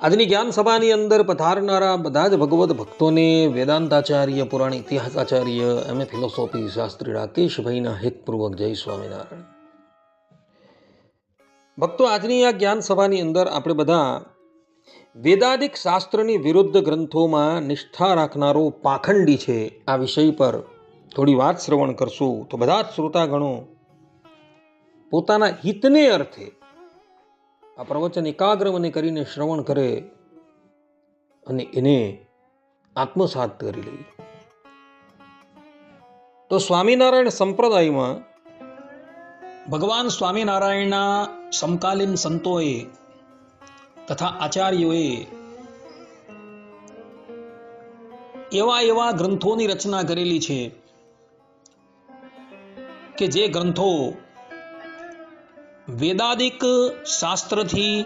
આજની જ્ઞાન સભાની અંદર પધારનારા બધા જ ભગવત ભક્તોને વેદાંતાચાર્ય, પુરાણ ઇતિહાસાચાર્ય, એમ. ફિલોસોફી, શાસ્ત્રી રાકેશભાઈના હિતપૂર્વક જય સ્વામિનારાયણ. ભક્તો, આજની આ જ્ઞાન સભાની અંદર આપણે બધા વેદાદિક શાસ્ત્રની વિરુદ્ધ ગ્રંથોમાં નિષ્ઠા રાખનારો પાખંડી છે. આ વિષય પર થોડી વાત શ્રવણ કરશું તો બધા જ શ્રોતાગણો પોતાના હિતને અર્થે આ પ્રવચન એકાગ્ર મને કરીને શ્રવણ કરે અને એને આત્મસાત કરી લે. તો સ્વામિનારાયણ સંપ્રદાયમાં ભગવાન સ્વામિનારાયણના સમકાલીન સંતોએ તથા આચાર્યોએ એવા એવા ગ્રંથોની રચના કરેલી છે કે જે ગ્રંથો વેદાદિક શાસ્ત્રથી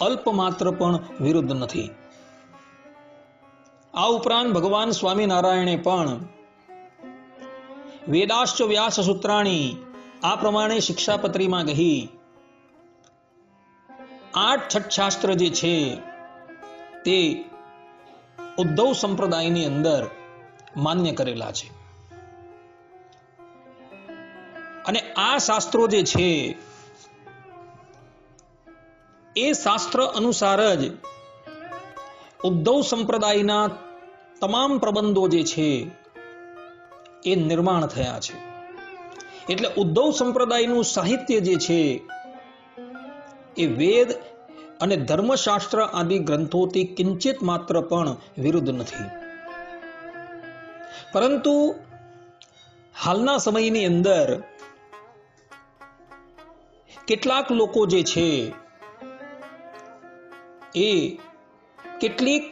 અલ્પમાત્ર પણ વિરુદ્ધ નથી. આ ઉપરાંત ભગવાન સ્વામિનારાયણે પણ વેદાશ્ચ વ્યાસ સૂત્રાણી આ પ્રમાણે શિક્ષાપત્રીમાં કહી આઠ છઠશાસ્ત્ર જે છે તે ઉદ્ધવ સંપ્રદાયની અંદર માન્ય કરેલા છે. અને આ શાસ્ત્રો જે છે એ શાસ્ત્ર અનુસાર જ ઉદ્ધવ સંપ્રદાયના તમામ પ્રબંધો જે છે એ નિર્માણ થયા છે. એટલે ઉદ્ધવ સંપ્રદાયનું સાહિત્ય જે છે એ વેદ અને ધર્મશાસ્ત્ર આદિ ગ્રંથોથી કિંચિત માત્ર પણ વિરુદ્ધ નથી. પરંતુ હાલના સમયની અંદર કેટલાક લોકો જે છે એ કેટલીક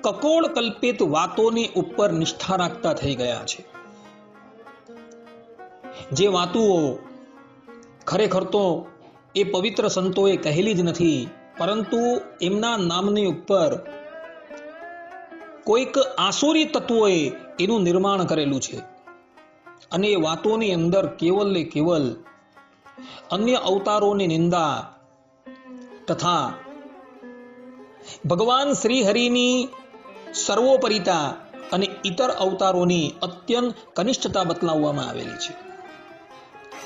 કકોળ કલ્પિત વાતોની ઉપર નિષ્ઠા રાખતા થઈ ગયા છે. જે વાતુઓ ખરેખર તો એ પવિત્ર સંતોએ કહેલી જ નથી, પરંતુ એમના નામની ઉપર કોઈક આસુરી તત્વોએ એનું નિર્માણ કરેલું છે. અને એ વાતોની અંદર કેવલ ને કેવલ અન્ય અવતારોની નિંદા તથા ભગવાન શ્રીહરિની સર્વોપરિતા અને ઇતર અવતારોની અત્યંત કનિષ્ઠતા બતલાવવામાં આવેલી છે.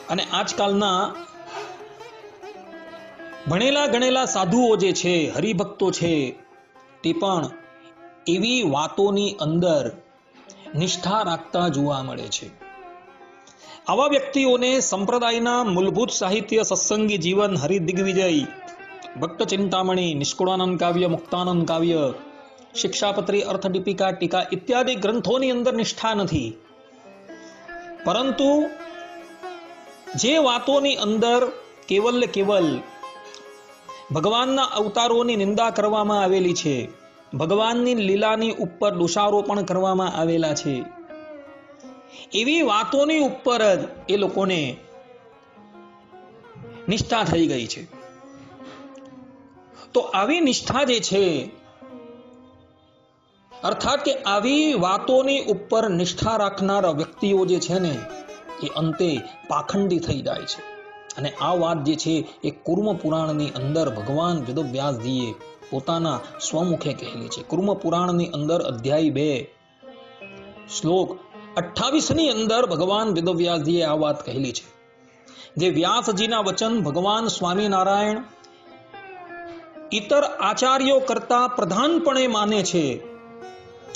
અને આજકાલના ભણેલા ગણેલા સાધુઓ જે છે, હરિભક્તો છે, તે પણ એવી વાતોની અંદર નિષ્ઠા રાખતા જોવા મળે છે. આવા વ્યક્તિઓને સંપ્રદાયના મૂળભૂત સાહિત્ય સત્સંગી જીવન હરિદિગ્વિજય ભક્ત ચિંતામણી નિષ્કુળાનંદ કાવ્ય મુક્તાનંદ કાવ્ય શિક્ષાપત્રી અર્થદીપિકા ટીકા ઇત્યાદિ ગ્રંથોની અંદર નિષ્ઠા નથી પરંતુ જે વાતોની અંદર કેવલ કેવલ ભગવાનના અવતારોની નિંદા કરવામાં આવેલી છે ભગવાનની લીલાની ઉપર દોષારોપણ કરવામાં આવેલા છે એવી વાતોની ઉપર જ એ લોકોને નિષ્ઠા થઈ ગઈ છે તો આવી નિષ્ઠા જે છે, અર્થાત કે આવી વાતોની ઉપર નિષ્ઠા રાખનારા વ્યક્તિઓ જે છે ને, એ અંતે પાખંડી થઈ જાય છે. અને આ વાત જે છે, એ કુર્મ પુરાણની અંદર ભગવાન વેદવ્યાસજીએ પોતાના સ્વમુખે કહેલી છે. કુર્મ પુરાણની અંદર અધ્યાય બે, શ્લોક અઠ્ઠાવીસની અંદર ભગવાન વેદવ્યાસજીએ આ વાત કહેલી છે. જે વ્યાસજીના વચન ભગવાન સ્વામિનારાયણ ઇતર આચાર્યો કરતા પ્રધાનપણે માને છે.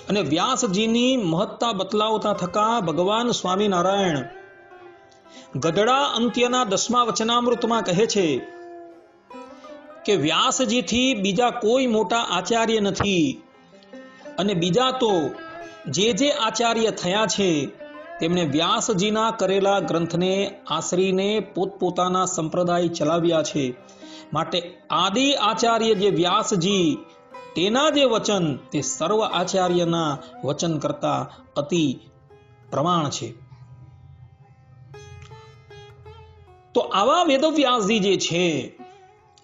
અને વ્યાસજીની મહત્તા બતલાવતા થકા ભગવાન સ્વામિનારાયણ. ગઢડા અંત્યના દસમા વચનામૃતમાં કહે છે કે વ્યાસજીથી બીજા કોઈ મોટા આચાર્ય નથી. અને બીજા તો જે જે આચાર્ય થયા છે તેમણે વ્યાસજીના કરેલા ગ્રંથને આશરીને પોતપોતાના સંપ્રદાય ચલાવ્યા છે. માટે આદિ આચાર્ય જે વ્યાસજી, તેના જે વચન, તે સર્વ આચાર્યના વચન કરતા અતિ પ્રમાણ છે. તો આવા વેદવ્યાસજી જે છે,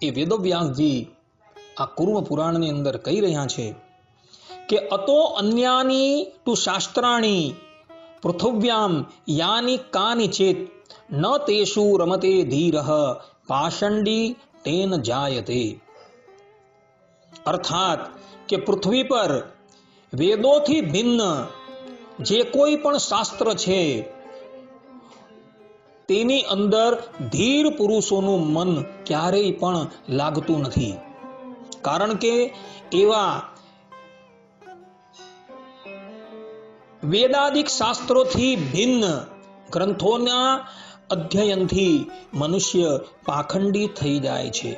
એ વેદવ્યાસજી આ કુર્મ પુરાણની અંદર કહી રહ્યા છે કે, અતો અન્યાની ટુ શાસ્ત્રાણી, પૃથ્વ્યામ યાની કાની ચેત ન તેષુ રમતે ધીરહ પાષંડી તેન જાયતે અર્થાત કે પૃથ્વી પર વેદોથી ભિન્ન જે કોઈ પણ શાસ્ત્ર છે તેની અંદર ધીર પુરુષોનું મન ક્યારેય પણ લાગતું નથી કારણ કે એવા વેદાદિક શાસ્ત્રોથી ભિન્ન ગ્રંથોના અધ્યયનથી મનુષ્ય પાખંડી થઈ જાય છે.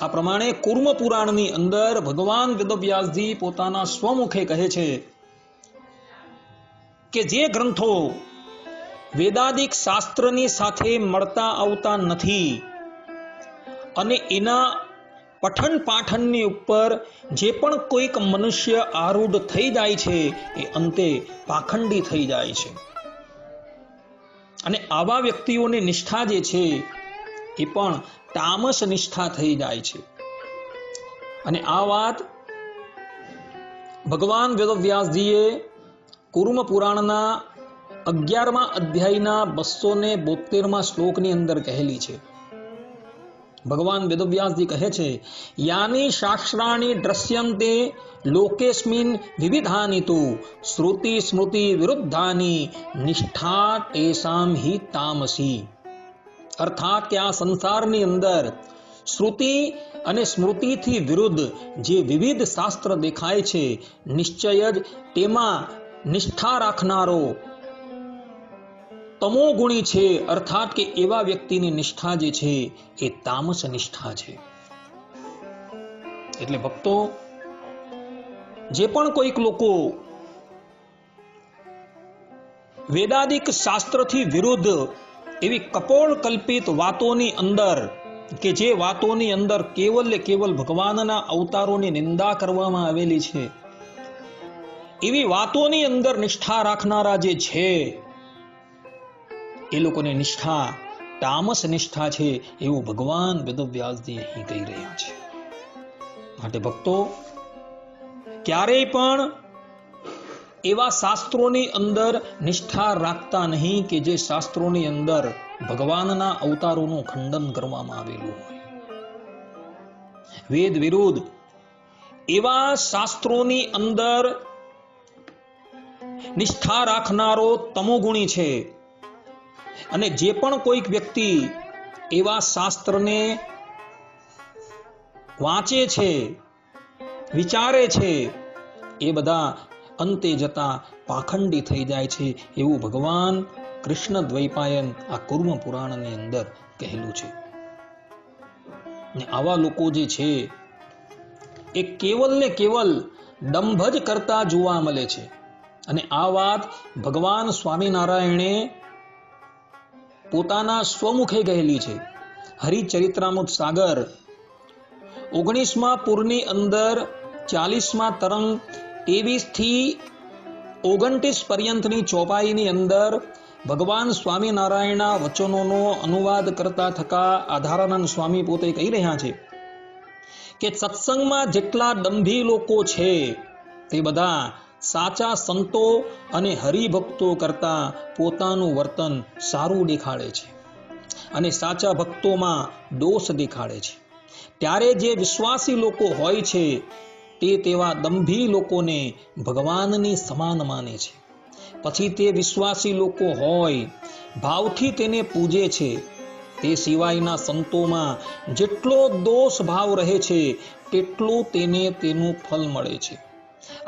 આ પ્રમાણે કુર્મ પુરાણની અંદર ભગવાન વેદવ્યાસજી પોતાના સ્વમુખે કહે છે કે જે ગ્રંથો વેદાદિક શાસ્ત્રની સાથે મળતા આવતા નથી અને એના પઠન પાઠનની ઉપર જે પણ કોઈક મનુષ્ય આરૂઢ થઈ જાય છે એ અંતે પાખંડી થઈ જાય છે. અને આવા વ્યક્તિઓની નિષ્ઠા જે છે, એ પણ તામસ નિષ્ઠા થઈ જાય છે. અને આ વાત ભગવાન વેદવ્યાસજીએ કુર્મ પુરાણના અગિયારમા અધ્યાયના બસો ને બોતેરમા શ્લોકની અંદર કહેલી છે. ભગવાન વેદવ્યાસજી કહે છે, યાની શાસ્ત્રાણી દ્રશ્યંતે લોકેસ્મિન વિવિધાની તો શ્રુતિ સ્મૃતિ વિરુદ્ધાની નિષ્ઠા તેસામ હિ તામસી. અર્થાત કે આ સંસારની અંદર શ્રુતિ અને સ્મૃતિથી વિરુદ્ધ જે વિવિધ શાસ્ત્ર દેખાય છે, નિશ્ચય જ તેમાં નિષ્ઠા રાખનારો તમો ગુણી છે, અર્થાત કે એવા વ્યક્તિની નિષ્ઠા જે છે, એ તામસ નિષ્ઠા છે. એટલે ભક્તો, જે પણ કોઈક લોકો વેદાદિક શાસ્ત્રથી વિરુદ્ધ એવી કપોળ કલ્પિત વાતોની અંદર કે જે વાતોની અંદર કેવલ કેવલ ભગવાનના અવતારોની નિંદા કરવામાં આવેલી છે, એવી વાતોની અંદર નિષ્ઠા રાખનારા જે છે એ લોકોની નિષ્ઠા, તામસ નિષ્ઠા છે એવું ભગવાન વેદવ્યાસજી અહીં કહી રહ્યા છે. માટે ભક્તો, ક્યારેય પણ એવા શાસ્ત્રોની અંદર નિષ્ઠા રાખતા નહીં કે જે શાસ્ત્રોની અંદર ભગવાનના અવતારોનું ખંડન કરવામાં આવેલું હોય. વેદ વિરુદ્ધ એવા શાસ્ત્રોની અંદર નિષ્ઠા રાખનારો તમોગુણી છે. અને જે પણ કોઈક વ્યક્તિ એવા શાસ્ત્રને વાંચે છે, વિચારે છે, એ બધા અંતે જતા પાખંડી થઈ જાય છે એવું ભગવાન કૃષ્ણ દ્વૈપાયન આ કુર્મ પુરાણની અંદર કહેલું છે. ને આવા લોકો જે છે, એ કેવલ ને કેવલ દંભ જ કરતા જોવા મળે છે. અને આ વાત ભગવાન સ્વામિનારાયણે પોતાના સ્વમુખે ગયેલી છે. હરિચરિત્રામૃત સાગર. ઓગણીસમાં પૂરની અંદર ચાલીસમાં તરંગ ત્રેવીસથી ઓગણત્રીસ પર્યંતની ચોપાઈની અંદર ભગવાન સ્વામિનારાયણના વચનોનો અનુવાદ કરતા થકા આધારાનંદ સ્વામી પોતે કહી રહ્યા છે કે સત્સંગમાં જેટલા દંભી લોકો છે તે બધા સાચા સંતો અને હરિભક્તો કરતા પોતાનું વર્તન સારું દેખાડે છે અને સાચા ભક્તોમાં દોષ દેખાડે છે. ત્યારે જે વિશ્વાસી લોકો હોય છે, તે તેવા દંભી લોકોને ભગવાનની સમાન માને છે. પછી તે વિશ્વાસી લોકો હોય, ભાવથી તેને પૂજે છે, તે સિવાયના સંતોમાં જેટલો દોષ ભાવ રહે છે, તેટલું તેને તેનું ફલ મળે છે.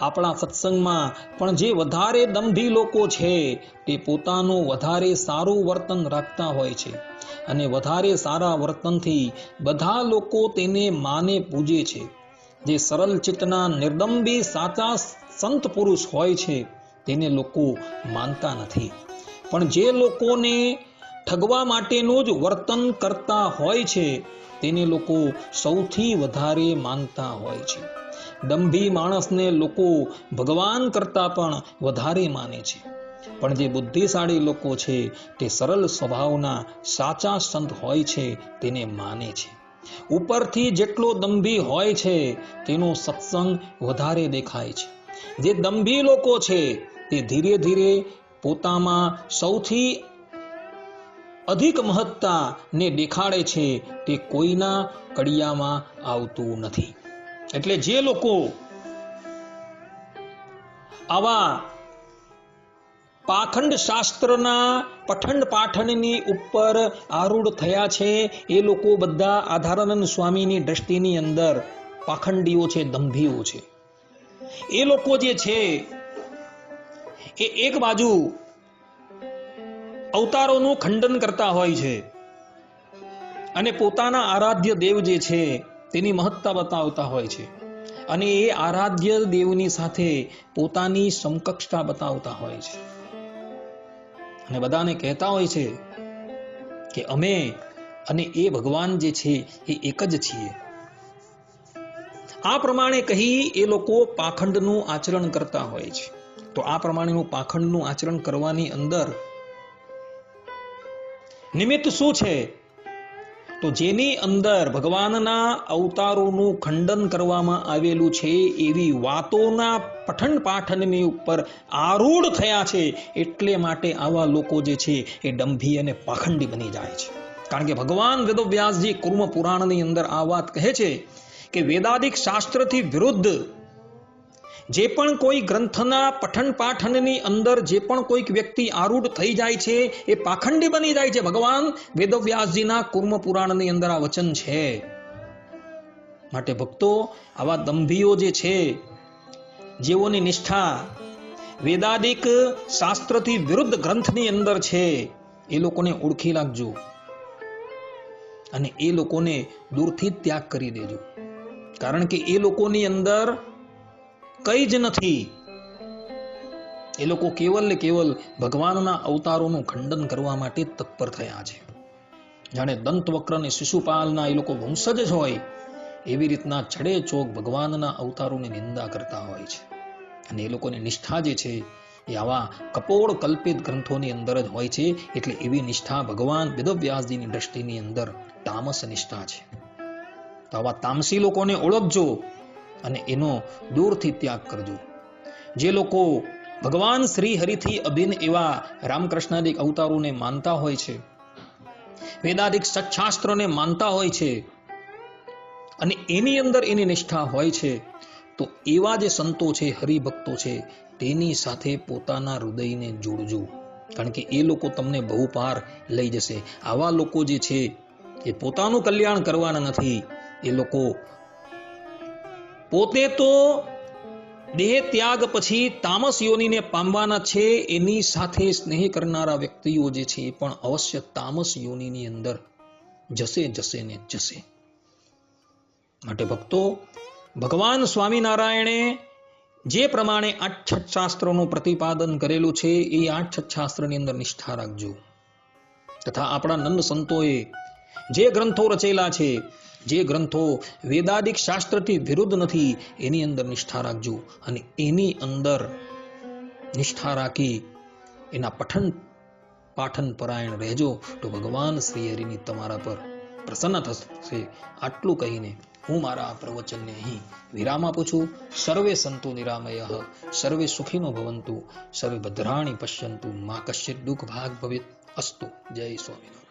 આપણા સત્સંગમાં પણ જે વધારે દંભી લોકો છે, તે પોતાનું વધારે સારું વર્તન રાખતા હોય છે અને વધારે સારા વર્તનથી બધા લોકો તેને માને પૂજે છે. જે સરળ ચિત્તના નિર્દંબી સાચા સંત પુરુષ હોય છે, તેને લોકો માનતા નથી. પણ જે લોકોને ઠગવા માટેનું જ વર્તન કરતા હોય છે, તેને લોકો સૌથી વધારે માનતા હોય છે. દંભી માણસને લોકો ભગવાન કરતા પણ વધારે માને છે. પણ જે બુદ્ધિશાળી લોકો છે, તે સરળ સ્વભાવના સાચા સંત હોય છે, તેને માને છે. ઉપરથી જેટલો દંભી હોય છે, તેનો સત્સંગ વધારે દેખાય છે. જે દંભી લોકો છે, તે ધીરે ધીરે પોતામાં સૌથી અધિક મહત્તાને દેખાડે છે, તે કોઈના કડિયામાં આવતું નથી. એટલે જે લોકો આવા પાખંડ શાસ્ત્રના પઠન પાઠનની ઉપર આરૂઢ થયા છે, એ લોકો બધા આધારાનંદ સ્વામીની દ્રષ્ટિની અંદર પાખંડીઓ છે, દંભીઓ છે. એ લોકો જે છે, એ એક બાજુ અવતારોનું ખંડન કરતા હોય છે અને પોતાના આરાધ્ય દેવ જે છે તેની મહત્તા બતાવતા હોય છે. અને એ આરાધ્ય દેવની સાથે પોતાની સમકક્ષતા બતાવતા હોય છે. અને બધાને કહેતા હોય છે કે અમે અને એ ભગવાન જે છે એ એક જ છીએ. આ પ્રમાણે કહી એ લોકો પાખંડનું આચરણ કરતા હોય છે. તો આ પ્રમાણેનું પાખંડનું આચરણ કરવાની અંદર નિમિત્ત શું છે? તો જેની અંદર ભગવાનના અવતારોનું ખંડન કરવામાં આવેલું છે, એવી વાતોના પઠન પાઠનની ઉપર આરૂઢ થયા છે, એટલે માટે આવા લોકો જે છે, એ ડંભી અને પાખંડી બની જાય છે. કારણ કે ભગવાન વેદવ્યાસજી કુર્મ પુરાણની અંદર આ વાત કહે છે કે વેદાદિક શાસ્ત્રથી વિરુદ્ધ જે પણ કોઈ ગ્રંથના પઠન પાઠનની અંદર જે પણ કોઈક વ્યક્તિ આરૂઢ થઈ જાય છે, એ પાખંડી બની જાય છે. ભગવાન વેદવ્યાસજીના કુર્મ પુરાણની અંદર આ વચન છે. માટે ભક્તો, આવા દંભીઓ જે છે, જેઓની નિષ્ઠા વેદાદિક શાસ્ત્રથી વિરુદ્ધ ગ્રંથની અંદર છે, એ લોકોને ઓળખી લાગજો અને એ લોકોને દૂરથી ત્યાગ કરી દેજો. કારણ કે એ લોકોની અંદર કંઈ જ નથી. એ લોકો કેવલ ને કેવલ ભગવાનના અવતારોનું ખંડન કરવા માટે તત્પર થયા છે. જાણે દંતવક્ર અને શિશુપાલના એ લોકો વંશજ જ હોય, એવી રીતના છડે ચોક ભગવાનના અવતારોની નિંદા કરતા હોય છે. અને એ લોકોની નિષ્ઠા જે છે, એ આવા કપોળ કલ્પિત ગ્રંથોની અંદર જ હોય છે, એટલે એવી નિષ્ઠા ભગવાન વેદવ્યાસજીની દ્રષ્ટિની અંદર તામસ નિષ્ઠા છે. તો આવા તામસી લોકોને ઓળખજો. અને એનો દૂરથી ત્યાગ કરજો. જે લોકો ભગવાન શ્રી હરિથી અભિન્ન એવા રામકૃષ્ણાદિક અવતારોને માનતા હોય છે વેદાધિક સચ્છાસ્ત્રોને માનતા હોય છે, અને એની અંદર એની નિષ્ઠા હોય છે, તો એવા જે સંતો છે, હરિભક્તો છે, તેની સાથે પોતાના હૃદયને જોડજો. કારણ કે એ લોકો તમને બહુ પાર લઈ જશે. આવા લોકો જે છે, એ પોતાનું કલ્યાણ કરવાના નથી. એ લોકો પોતે તો દેહ ત્યાગ પછી તામસ યોનીને પામવાના છે, એની સાથે સ્નેહ કરનારા વ્યક્તિઓ જે છે, એ પણ અવશ્ય તામસ યોનીની અંદર જશે જશે ને જશે. માટે ભક્તો, ભગવાન સ્વામિનારાયણે જે પ્રમાણે આઠ છઠ શાસ્ત્રોનું પ્રતિપાદન કરેલું છે, એ આઠ છઠ શાસ્ત્રની અંદર નિષ્ઠા રાખજો. તથા આપણા નંદ સંતોએ જે ગ્રંથો રચેલા છે જે ગ્રંથો વેદાદિક શાસ્ત્રથી વિરુદ્ધ નથી, એની અંદર નિષ્ઠા રાખજો અને એની અંદર નિષ્ઠા રાખી એના પઠન પાઠન પરાયણ રહેજો તો ભગવાન શ્રી હરિની તમારા પર પ્રસન્ન થશે. આટલું કહીને હું મારા આ પ્રવચનને અહીં વિરામ આપું છું. સર્વે સંતો નિરામય, સર્વે સુખીનો ભવંતુ, સર્વે ભદ્રાણી પશ્યંતુ, મા કશ્ય દુઃખ ભાગ ભવિત. અસ્તુ. જય સ્વામિનારાયણ.